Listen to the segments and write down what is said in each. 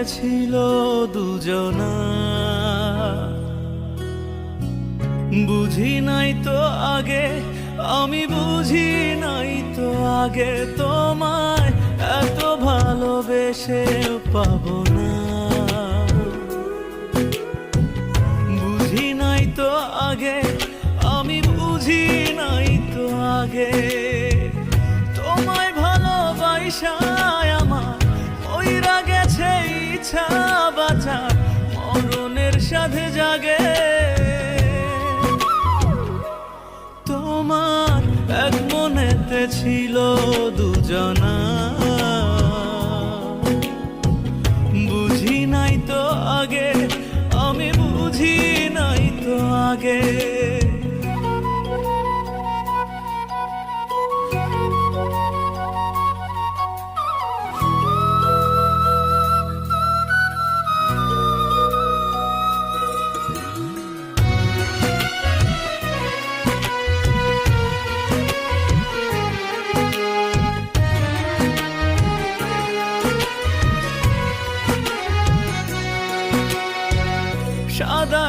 এক মনেতে ছিল দুজনা। বুঝি নাই তো আগে, আমি বুঝি নাই তো আগে তোমায় এত ভালোবেসে পাবো না। বুঝি নাই তো আগে, আমি বুঝি নাই তো আগে, তোমায় ভালোবাসায় সাথে জাগে। তোমার এক মনেতে ছিল দুজনা। বুঝি নাই তো আগে, আমি বুঝি নাই তো আগে।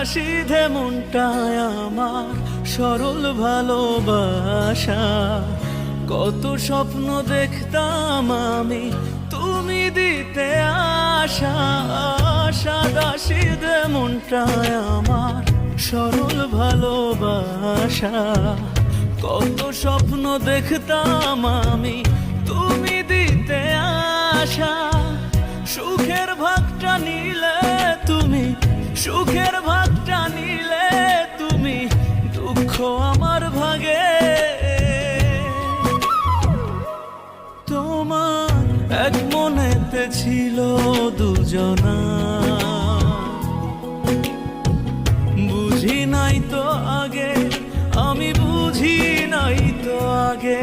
সিধে মনটায় আমার সরল ভালোবাসা। কত স্বপ্ন দেখতাম আমি, তুমি দিতে আশা। সাদা সিধে মনটায় আমার সরল ভালোবাসা। কত স্বপ্ন দেখতাম আমি, তুমি দিতে আশা। সুখের ভাগটা নিলে সুখের ভাগটা নিলে তুমি দুঃখ আমার ভাগে। তোমার এক মনেতে ছিল দুজনা। বুঝি নাই তো আগে, আমি বুঝি নাই তো আগে।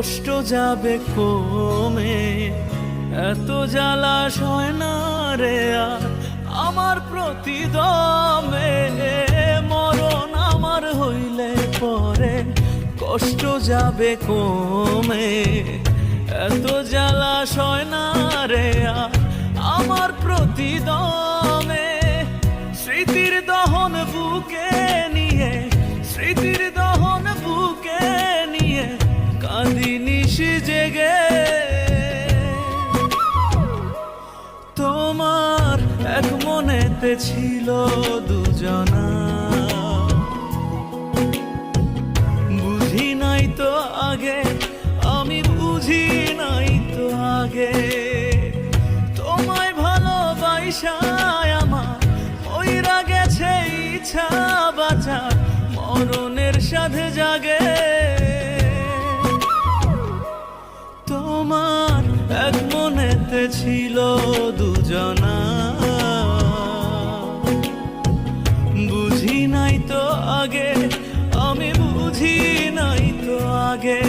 কষ্ট যাবে কমে। এত জ্বালা সয় না রে আর আমার প্রতিদমে। মরণ আমার হইলে পরে কষ্ট যাবে কমে। এত জ্বালা সয় না রে আর মনেতে ছিল দুজনা। বুঝি নাই তো আগে, আমি বুঝি নাই তো আগে। তোমায় ভালোবাসায় আমার ওইরা গেছে ইচ্ছা বাঁচার, মরণের সাথে জাগে। তোমার এক মনেতে ছিল দুজনা। আগে আমি বুঝি নাই তো আগে।